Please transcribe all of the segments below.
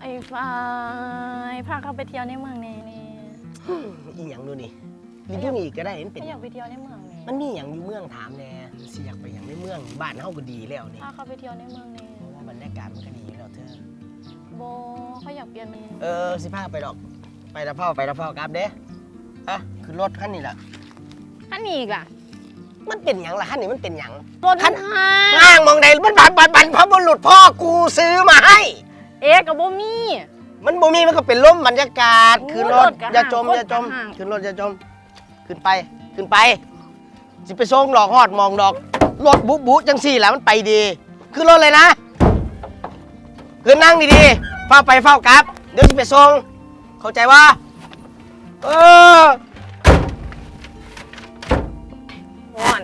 ไอ้ฟ้ายพาเขาไปเที่ยวในเมืองนี่นี่อีหยังดูนี่ลิงอีกก็ได้มันเป็นเขาอยากไปเที่ยวในเมืองนี่มันมีหยังอยู่เมืองถามแน่สิอยากไปหยังในเมืองบ้านเฮาก็ดีแล้วนี่พาเขาไปเที่ยวในเมืองนี่เพราะว่าบรรยากาศมันก็ดีอยู่แล้วเธอ โบเขาอยากเปลี่ยนมันเออสิพาไปดอก ไปตะเพ่าไปตะเพ่ากลับเด้อะคือรถคันนี้ล่ะอันนี้อีกล่ะมันเป็นหยังล่ะคันนี้มันเป็นหยัง รถคัน ห้าห้างมองใดมันบัตรบัตรบัตรพระบุรุษพ่อกูซื้อมาให้ เอ๊ะกับโบมี่มันบ่มีมันก็เป็นลมบรรยากาศโอ้คือรรถถกะอย่าจมห่างอย่าจม รถกะห่าง ขึ้นรถอย่าจม ขึ้นไปขึ้นไป สิไปส่งดอกฮอดมองดอกรถบุบุจังสี่แหละมันไปดีขึ้นรถเลยนะขึ้นนั่งดีๆเฝ้าไปเฝ้ากลับ เดี๋ยวสิไปส่งเข้าใจว่าเออก่อน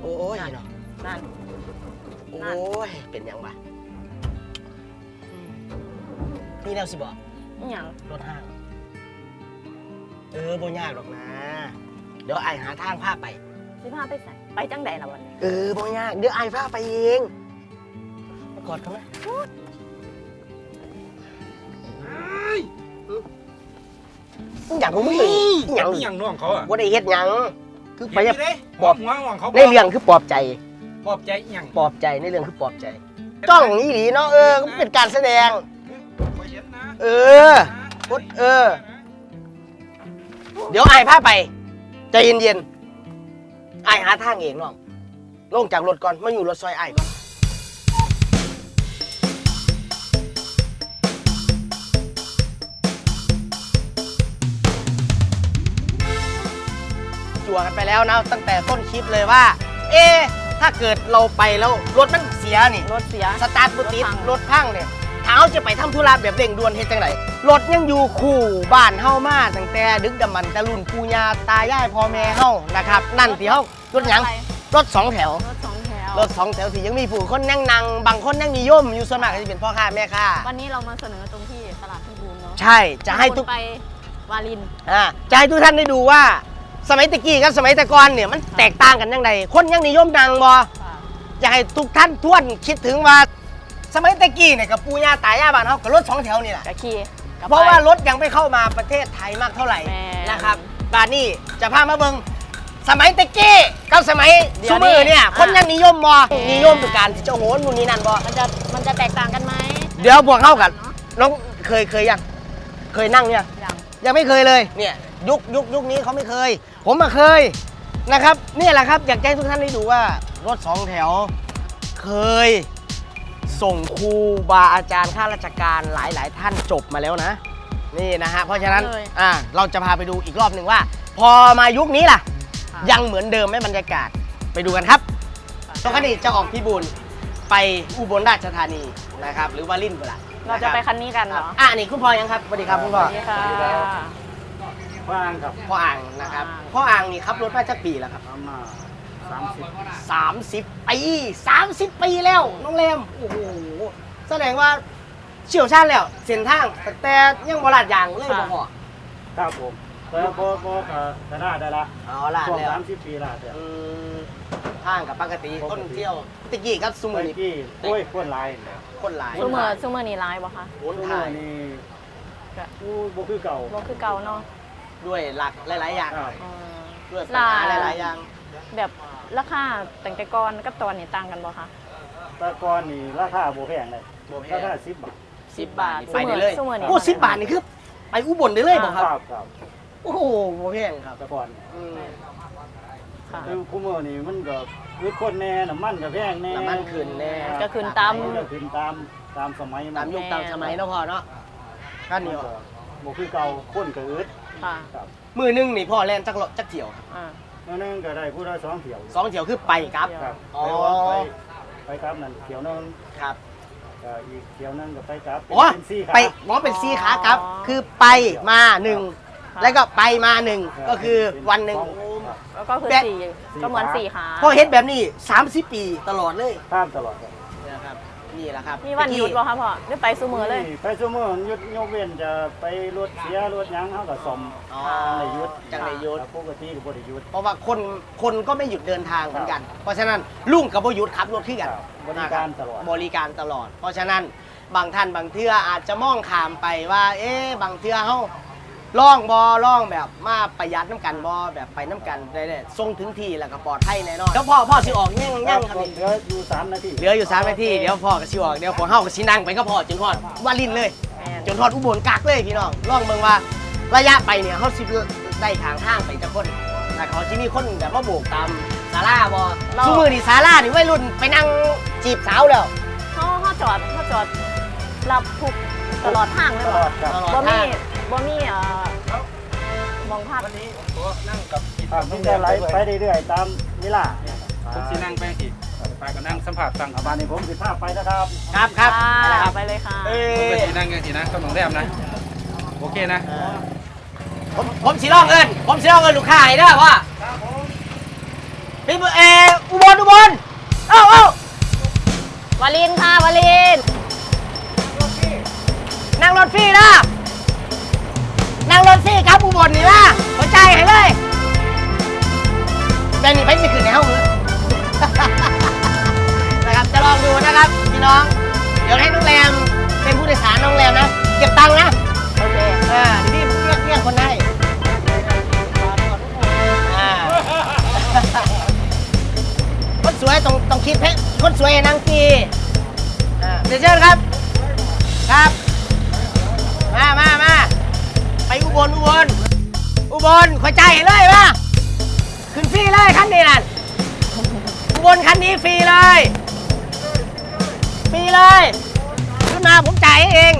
โอ้ยเนาะ นั่น โอ้ย เป็นหยังวะมีแนวสิบอกอหย่างรถห้าง เออบ่ยากหรอกนะ เดี๋ยวไอายหาทางพาไป สิพาไปใส่ไปจังใดล่ะวันนี้เออบ่ยาก เดี๋ยวไอายพาไปเองมากอดเขาไหมมึงอยากของมึงเลยอหย่างนี่ยังน้องเขาอะว่าได้เฮ็ดหยัง คือไปไปจะได้บบออกกหัวของเขาในเรื่องคือปลอบใจ ปลอบใจอีหยังปลอบใจในเรื่องคือปลอบใจ จ้องนี่หลีเนาะเออก็เป็นการแสดง ไปเห็นนะเออ พุทธเออ เดี๋ยวไอายพาไป ใจเย็นๆไอายหาทางเองน้องลงจากรถก่อนมาอยู่รถซอยไอายก่อนจั่วกันไปแล้วนะตั้งแต่ต้นคลิปเลยว่า เอ๊ะ ถ้าเกิดเราไปแล้วรถมันเสียนี่ รถเสีย สตาร์ทบุติดรถพังรถพังเนี่ยเท้าจะไปทำธุระแบบเร่งด่วนเฮ็ดจังไดรถยังอยู่คู่บ้านเฮามาตั้งแต่ดึกดำบรรพ์แต่รุ่นปู่ย่าตายายพ่อแม่เฮานะครับ นั่นที่เฮารถหยังอะไรรถสองแถว รถสองแถว รถสองแถวที่ยังมีผู้คนนั่งนั่งบางคนนั่งนิยมอยู่ส่วนมากก็จะเป็นพ่อค้าแม่ค้าวันนี้เรามาเสนอตรงที่ตลาดพี่บูนเนาะใช่จะให้ทุกคนไปวาลินอ่าจะให้ทุกท่านได้ดูว่า สมัยตะกี้กับสมัยตะกอนเนี่ยมันแตกต่างกันยังไงคนยังนิยมนั่งบ่ค่ะอยากให้ทุกท่านทวนคิดถึงว่า สมัยตะกี้เนี่ยกับปู่ย่าตายายบ้านเฮากับรถสองแถวนี่แหละ กะขี่กลับเพราะไปว่ารถยังไม่เข้ามาประเทศไทยมากเท่าไหร่แม่นะครับบานนี่จะพามาเบิงสมัยตะกี้กับสมัยเดี๋ยวซุมือเนี่ย นี้คนยังนิยมบ่นิยมในการที่จะโหนนู่นนี่นั่นบ่มันจะมันจะแตกต่างกันไหมเดี๋ยวพวกเข้ากันน้องเคยเคยยังเคยนั่งเนี่ยอย่างยังไม่เคยเลยเนี่ย ยุคยุคยุคนี้เขาไม่เคย ผมมาเคยนะครับเนี่ยแหละครับอยากจะให้ทุกท่านได้ดูว่ารถสองแถว เคย ส่งครูบาอาจารย์ข้าราชการหลาย ๆ ท่านจบมาแล้วนะ นี่นะฮะเพราะฉะนั้นอ่าเราจะพาไปดูอีกรอบหนึ่งว่า พอมายุคนี้ล่ะ ค่ะ ยังเหมือนเดิมไหมบรรยากาศไปดูกันครับตรงคันนี้จะออกพิบูลไปอุบลราชธานีนะครับ หรือว่าลิ่นเวลาเราจะไปคันนี้กันเหรอ อะนี่คุณพ่อยังครับสวัสดีครับคุณพ่อสวัสดีค่ะ ว่างกับพ่ออ่างนะครับอ่าพ่ออ่างนี่ขับรถมาจากปีแล้วครับ ประมาณสามสิบ30 ปี 30 ปีแล้วน้องเลมโอ้โหแสดงว่าเชี่ยวชาญแล้วเส้นทางแต่แต่ยังบลาดยางเลยบ่พอครับผมแล้วก็ก็ก็ได้ได้ละเอาลาดช่วงแล้วสามสิบปีละเดี๋ยวอืมทางกับปกติต้นเที่ยวตะกี้กับซุมือเมื่อนี่กี้กล้วยกล้วยลายเนี่ยคนหลายซูเมอร์ซูเมอร์นี่ร้ายบ่คะโหนตัวถ่ายนี่อู้บ่คือเก่าบ่คือเก่าเนาะ ด้วยหลักหลาย ๆ อย่างครับอืมด้วยปัญหาหลาย ๆ อย่างแบบราคาตั้งแต่ก่อนกับตอนนี้ต่างกันบ่คะ แต่ก่อนนี่ราคาบ่แพงเลยบ่แพรางคาสิบบาทสิบบาทซุไปได้เลยซุมื้อนี้โอ้สิบบาทนี่คือไปอุบลได้เลยบอกครับ ครับครับโอ้โหโมแพงครับแต่ก่อนอืม ค่ะ คือคู่มือนี่มันก็คือคนแน่น้ำมันก็แพงแน่น้ำมันขึ้นแน่ก็ขึ้นตามมันก็ขึ้นตามตามสมัยตามยุคตามสมัยเนาะพ่อเนาะข้าเหนียว บ่คือเก่าคนก็อึดค่ะครับมือหนึงนี่พ่อแล่นจักรจักเที่ยวครับอ่ามื้อนึงก็ได้ผู้ละสองเที่ยวสองเที่ยวคือไปครับครับอ๋อ ไปว่าไปไปครับนั่นเที่ยวนึงครับก็อีกเที่ยวนึงก็ไปครับอ๋อเป็นสี่ขาไปหมอเป็นซีขาครับคือไปมาหนึ่งแล้วก็ไปมาหนึ่งก็คือวันหนึ่ง ครับ แล้วก็คือแบบสี่ก็เหมือนสี่ขา พ่อเฮ็ดแบบนี้ 30 ปีตลอดเลย ข้ามตลอดครับ นะครับนี่แหละครับมีวันหยุดบ่คะพ่อหรือไปซุมือเลยนี่ไปชั่วโมงหยุดยกเว้นจะไปรถเสียรถหยังเขาก็ซ่อมอ๋อจังได้หยุดจังได้หยุด แต่ปกติก็บ่ได้หยุด เพราะว่าคนคนก็ไม่หยุดเดินทางเหมือนกัน เพราะฉะนั้นลุงกับบ่หยุดขับรถที่กันครับบริการตลอด บริการตลอด เพราะฉะนั้นบางท่านบางเทื่ออาจจะมองขามไปว่า เอ๊ะบางเทื่อเฮา ล่องบอล่องแบบมาประหยัดน้ำกันบอแบบไปน้ำกันได้เลยส่งถึงที่แล้วก็ปลอดภัยแน่นอนแล้วพ่อพ่อสิออกยังยังครับนี่เหลืออยู่สามนาทีเหลืออยู่3นาทีเดี๋ยวพ่อก็สิออกเดี๋ยวพวกเฮาก็สินั่งไปก็พอจนฮอดวาลินเลยแม่นจนทอดอุบลกักเลยพี่น้องลองเบิ่งว่าระยะไปเนี่ยเขาสิได้ทางทางไปจะคนแต่เขาที่มีคนแบบมาโบกตามศาลาบอทุกมือนี่ศาลานี่วัยรุ่นไปนั่งจีบสาวแล้วเขาเขาจอดเขาจอดรับทุกตลอดทางเลยตบ่ลอดครับตลอดบ่มีทาง บ่มีเอ่อมองภาพวันนี้ผมก็นั่งกับอีกครับมันจะไหลไปเรื่อยๆตามเวลาผมสินั่งไปอีกไปก็นั่งสัมผัสฟังอาบานนี้ผมสิพาไปนะครับ ครับครับอ่านะครับไปเลยค่ะเอ้ผมไปยสินั่งยังสินะต้องโรงแรมนะ โอเคนะเออผมผมสิลองเอินผมสิลองเอินลูกค้าให้เด้อว่าพี่เอออุบลอุบลเอ้าเอ้าวาลินค่ะวาลินนั่งรถฟรีนะ นั่งรถฟรีครับอุบลนี่นะหัวใจให้เลยแต่นี่ไปสิขึ้นในห้องมือนะครับจะลองดูนะครับพี่น้อง เดี๋ยวให้น้องแรมเป็นผู้โดยสารน้องแรมนะ เก็บตังค์นะ โอเคอ่าเดี๋ยวพี่เรียกเรียกคนให้อ่า คนสวยต้องต้องคิดให้คนสวยให้นางฟรีอ่าเดี๋ยวเชิญครับ อุบล อุบลขอใจายให้เลยมาขึ้นฟรีเลยคันนี้นั่นอุบลคันนี้ฟรีเลย ฟรีเลยขึ้นมาผมจ่ายให้เอง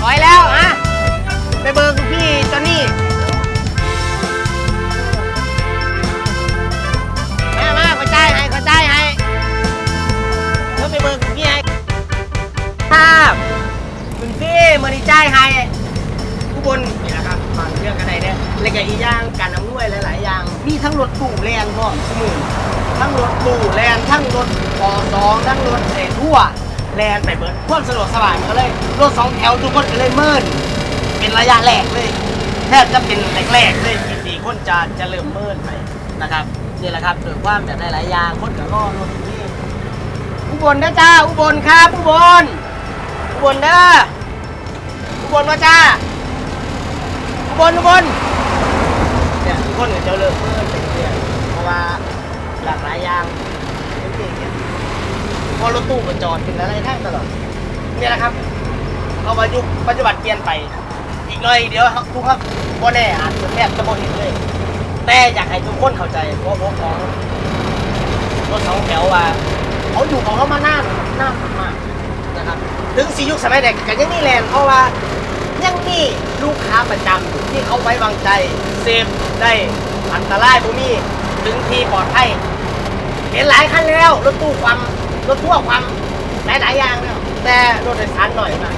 ถอยแล้วอะไปเบอร์คุณพี่จอนนี่มามาขอจ่ายให้ขอจ่ายให้เดี๋ยวไปเบอร์คุณพี่ให้ครับ พี่มือนี้จ่ายให้อุบลนี่แหละครับฟังเรื่องกันได้เนี่ยแล้วก็อีกอย่างการอำนวยหลายๆอย่างมีทั้งรถตู้แลนพ่อสมุนทั้งรถตู้แลนทั้งรถปอสองทั้งรถเอทั่วแลนไปเบิร์ดความสะดวกสบายก็เลยรถสองแถวทุกคนก็เลยเมินเป็นระยะแรกเลยแทบจะเป็นแรกๆเลยทีสี่คนจะจะเริ่มเมินไปนะครับนี่แหละครับโดยความแบบหลายๆอย่างคนก็รอรถที่อุบลนะจ้าอุบลครับอุบลอุบลเด้อ บลมาจ้าอุบลอุบลเนี่ยทุกคนก็จะเริ่มเมินไปเรื่อยๆเพราะว่าหลากหลายอย่างเป็นเก่งๆพอรถตู้ก็จอดเป็นอะไรแท่งตลอดเนี่ยนะครับเอามายุคปัจจุบันเปลี่ยนไป อีกหน่อยเดี๋ยวครับทุกครับก็แน่อาจจะแทบจะบ่เห็นเลย แต่อยากให้ทุกคนเข้าใจเพราะพวกของรถสองแถวว่าเขาอยู่ของเขามานานนานมากนะครับ ถึงสียุคสมัยเด็กก็ยังนี่แลนเพราะว่า ยังมีลูกค้าประจำที่เขาไว้วางใจ เซฟได้อันตรายพวกนี้ถึงที่ปลอดภัยเห็นหลายคันแล้วรถตู้ความรถทั่วร์ความหลายหลายๆอย่างแล้วแต่รถโดยสารหน่อยมาก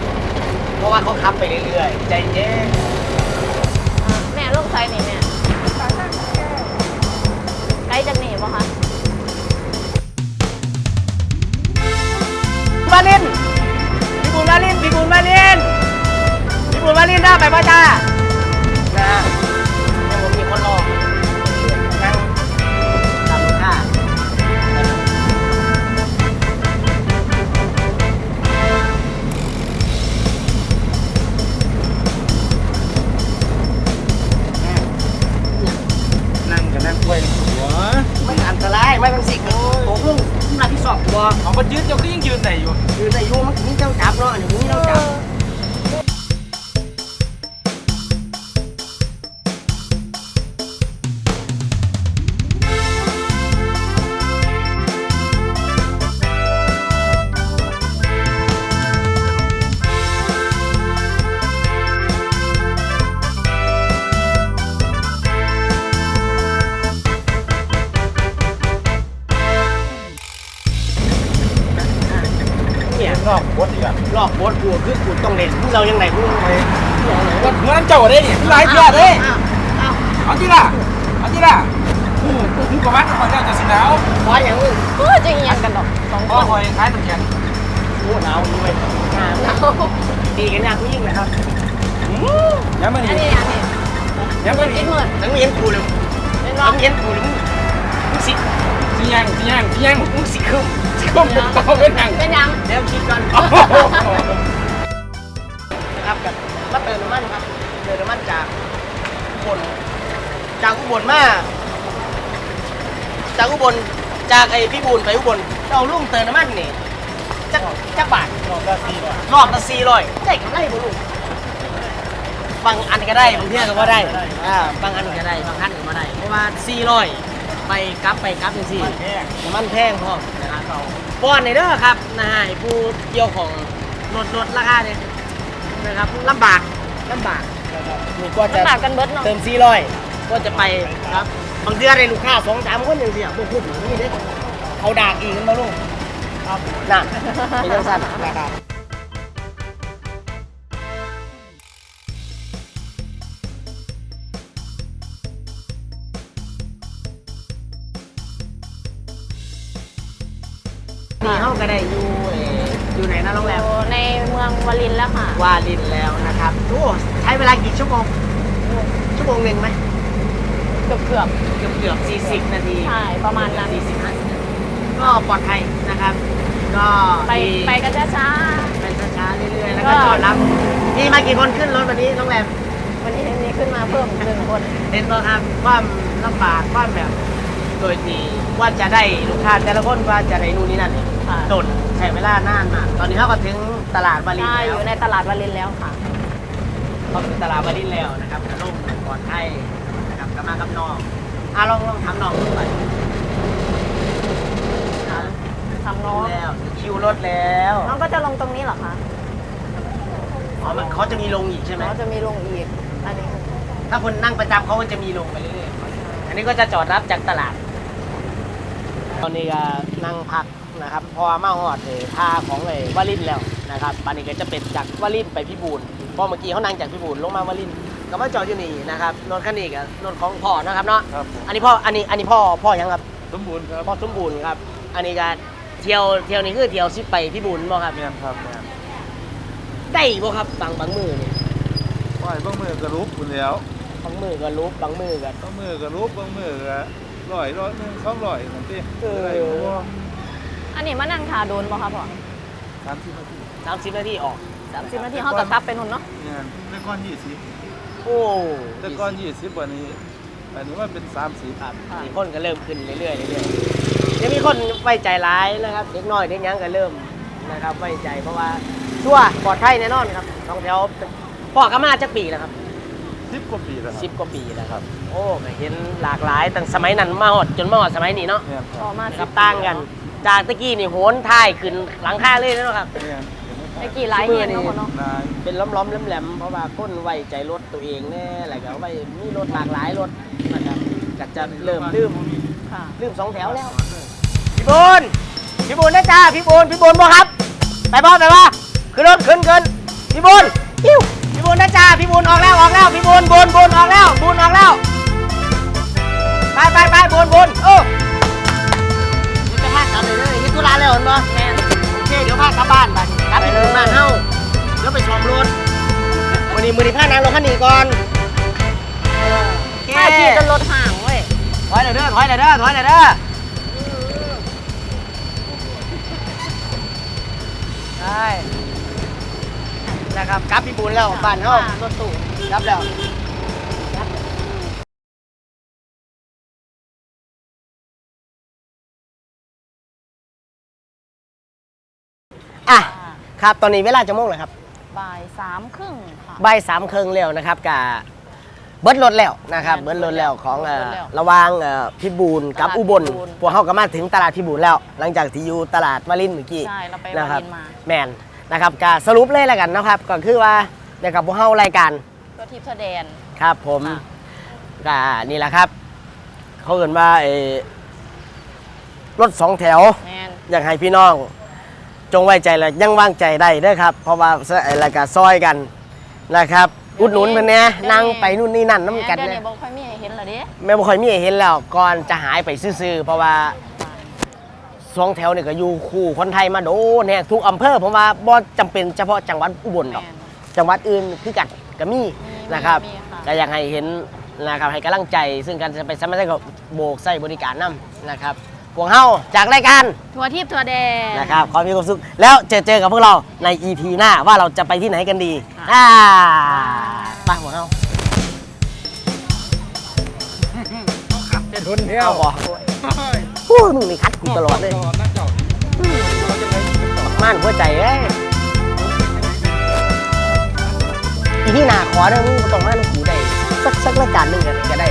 เพราะว่าเขาขับไปเรื่อยๆ ใจเย็นเอ่อแม่ลูกไซนี่แม่ไกลจากนี่บ่คะมาลินพี่บุญมาลินพี่บุญมาลิน พี่บุญมาลินได้ไปป่ะจ้า เล่นเรายังไงกูไปวัดหัวน้ำเจ้าได้นี่หลายเที่ยเด้อ้าวอ้าวเอาที่ล่ะเอาที่ล่ะมึงก็วัดคอยเจ้าจะสิหนาวขออย่างนึงก็จะเอียงกันดอกสองเพคราะนคอยคล้ายน้ำแข็งโอ้หนาวอยู่เว้ยหนาวหนาวดีกันยากผู้ยิ่งนะครับย้ำมาอันดินี้อันนี้ย้ำมาดิกินเหมือนทั้งเห็นกูเลยเป็นทั้ร้องงเห็นกูเลยมึงมึงสิสิยังสิยังสิยังมึงสิคึมก็เป็นเตาเป็นหนังเป็นยังเดี๋ยวคิดก่อนนะครับกับ มาเติมน้ำมันครับเติมน้ำมันจากอุบลจากอุบลมาจากอุบลจากไอ้พี่บูนไปอุบลเราลุ่มเติมน้ำมันนี่จักจักบาทรอบละสี่บาทรอบละสี่ร้อยได้กำไรบ่ลูกบางอันก็ได้บางเที่ยก็บ่าได้อ่าบางอันก็ได้บางอันก็บ่ได้เพราะว่าสี่ร้อยไปกลับไปกลับจังซี่แพงน้ำมันแพงพร้อนะครับป้อนในเด้อครับนะฮะผู้เกี่ยวของลดลดราคาเนี่ย นะครับลำบากลำบากนี่ก็จะลำบากกันเบิดเนาะ เติมสี่ร้อยก็จะไปครับบางเดือนได้ลูกค้าสองสามคนอย่างเดียวพวกคุณนี่เด้อเขาด่าอีกกันมาลูกครับน่ะเป็นยังสั้นนะครับนี่เขาก็ได้อยู่ มืองวารินแล้วค่ะ วาลินแล้วนะครับโอ้ใช้เวลากี่ชั่วโมง ชั่วโมงหนึ่งไหมเกือบเกือบเกือบเกือบสี่สิบนาทีใช่ประมาณนั้นสี่สิบห้าสิบนาทีก็ปลอดภัยนะครับ ก็ไปมีไปกันช้าไปช้าๆเรื่อยๆแล้วก็ก็จอดรับนี่มากี่คนขึ้นรถวันนี้โรงแรม ๆวันนี้มีขึ้นมาเพิ่มหนึ่งคนเห็นป่ะครับความลำบากความแบบโดยที่ว่าจะได้ลูกค้าแต่ละคนว่าจะได้นู่นนี่นั่นเนี่ยค่ะ โดดใช้เวลานานมาก ตอนนี้เขาก็ถึงตลาดวาลินใช่อแล้วยู่ในตลาดวารินแล้วค่ะ เขาถึงตลาดวาลินแล้วนะครับกระล่มปลอดภัยนะครับกลับมากับน้องอะลองลองถามน้องดูก่อนทำน้อง แล้วคิวรถแล้วน้องก็จะลงตรงนี้เหรอคะอ๋อมันเขาจะมีลงอีกใช่ไหมเขาจะมีลงอีก อันนี้ถ้าคนนั่งประจำเขาก็จะมีลงไปเรื่อยๆ อันนี้ก็จะจอดรับจากตลาด ตอนนี้ก็นั่งพัก นะครับพอมาหอดเลยท่าของเลยวาลินแล้วนะครับบันนี้ก็จะเป็นจากวาลินไปพิบูลเพอเมื่อกี้เขานั่งจากพิบูลลงมาวาลินก็มาจอดอยู่นี่นะครับรถคันนี้กับรถของพ่อนะครับเนาะครับผมอันนี้พ่ออันนี้อันนี้พ่อพ่อยังครับสมบูรณ์ครับพ่อสมบูรณ์ครับ อันนี้ก็เที่ยวเที่ยวนี้คือเที่ยวสิไปพิบูลบ่ครับแม่นครับแม่นได้บ่ครับบางบางมือนี่ว่ายบางมือก็รูปคุณแล้ว บางมือก็รูปบางมือก็ บางมือก็รูปบางมือก็ร้อยร้อยหนึงสองร้อยนั่นสิเออได้บ่ อันนี้มานั่งทาโดนป่ะคะพ่อสามสิบนาทีสามสิบนาทีออกสามสิบนาทีเขากับกลับไปนุ่นเนาะเนี่ยแต่ก่อนยี่สิบโอ้แต่ก่อนยี่สิบวันนี้อันนี้ว่าเป็นสามสิบครับมีคนก็เริ่มขึ้นเรื่อยๆเรื่อยๆเดี๋ยวมีคนไว้ใจร้ายนะครับเด็กน้อยเด็กยังก็เริ่มนะครับไว้ใจเพราะว่าชั่วร์ปลอดภัยแน่นอนครับท่องเที่ยวพ่อกมาจักปีแล้วครับสิบกว่าปีแล้วคสิรับบกว่าปีแล้วครับ โอ้ก็เห็นหลากหลายตั้งสมัยนั้นมาหอดจนมาหอดสมัยนี้เนาะแม่นคพอรับมานะครับต่างกัน จากตะกี้นี่โหนท้ายขึ้นหลังคาเลยนะครับแม่นไอ้กี่หลายเฮียนเนาะพ่อเนาะนายเป็นล้อมๆแหลมๆเพราะว่าคนไว้ใจรถตัวเองแน่อะไรก็ไว้มีรถหลากหลายรถนะครับก็จะเริ่มลืมค่ะลืมสองแถวแล้ว พี่บุญพี่บุญนะจ้าพี่บุญพี่บุญบ่ครับ ไปบ่ไปบ่ขึ้นรถขึ้นขึ้นพี่บุญอิ้วพี่บุญนะจ้าพี่บุญออกแล้วออกแล้วพี่บุญบุญบุญออกแล้วบุญออกแล้วไปไปไปบุญบุญโอ้นี่ไปห้างกลั บเลยเลยนี่ตุลาแล้วเห็นบ่แม่นโอเคเดี๋ยวพากลับบ้านบัดนี้กลับไปถึงบ้านเฮาเดี๋ยวไปชมรถวันนี้มือนี้พานางรถคันนี้ก่อนโอเคถ้าขี่จนรถห่างเว้ยถอยเลยเด้อถอยเลยเด้อถอยเลยเด้อใช่นะครับกลับพี่บุญแล้วบ้านเฮารถตู้กลับแล้ว อะครับตอนนี้เวลาจะโมงเลยครับบ่ายสามครึ่งค่ะใบายสามเครื่องแล้วนะครับกับเบิร์ดรถแล้วนะครับเบิเบิดร์ดรรถถแล้แล้ววของเอ่อเบิดรถแล้วระหว่างเอ่อพิบูลกับตลาดอุบลพิบูลพวกเขาก็มาถึงตลาดพิบูลแล้ว หลังจากที่อยู่ตลาดวารินเมื่อกี้ใช่เราไปนะวาครับรินมา แมนนะครับก็สรุปเลยแล้วกันนะครับก็คือว่าเดี๋ยวกับพวกเขารายการก็ทิพย์แสดง ครับผมค่ะ ก็นี่แหละครับ เขาเอ่นว่าเอ่อรถสองแถว แมนอยากให้พี่น้อง จงไว้ใจและยังวางใจได้เด้อครับ เพราะว่าอะไรายการซอยกันนะครับ อุดหนุนเพิ่นแหน่นั่งไปนู่นนี่นั่นน้ำกันเดี๋ยวเนี่ยนี้บอกค่อยมีให้เห็นแล้วเหรอดิแม่บ่ค่อยมีให้เห็นแล้วก่อนจะหายไปซื่อๆเพราะว่าสองแถวนี่ก็อยู่คู่คนไทยมาโดนแฮะทุกอำเภอผมว่าบ่จำเป็นเฉพาะจังหวัดอุบลหรอก แม่น จังหวัดอื่นคือกันก็มีมีนะครับมีค่ะ ก็อยากให้เห็นนะครับให้กำลังใจ ซึ่งการจะไปสมัครก็โบกใส่บริการนํนะครับ พวกเฮาจากรายการทัวทิพย์ทัวแดง นะครับขอมีความสุขแล้วเจอเจอกับพวกเราใน EP หน้าว่าเราจะไปที่ไหนกันดีค่ะอ่าไปพวกเฮาเป็นทุนเที่ยวเอาบ่โอ้ยมึงนี่คัดกูตลอดเลยนักเจ้าเราจะไปม่านหัวใจเอ้ยอีพี่หนาขอเด้อมึงบ่ต้องมาหนูกูได้สักสักรายการหนึงก็ก็ได้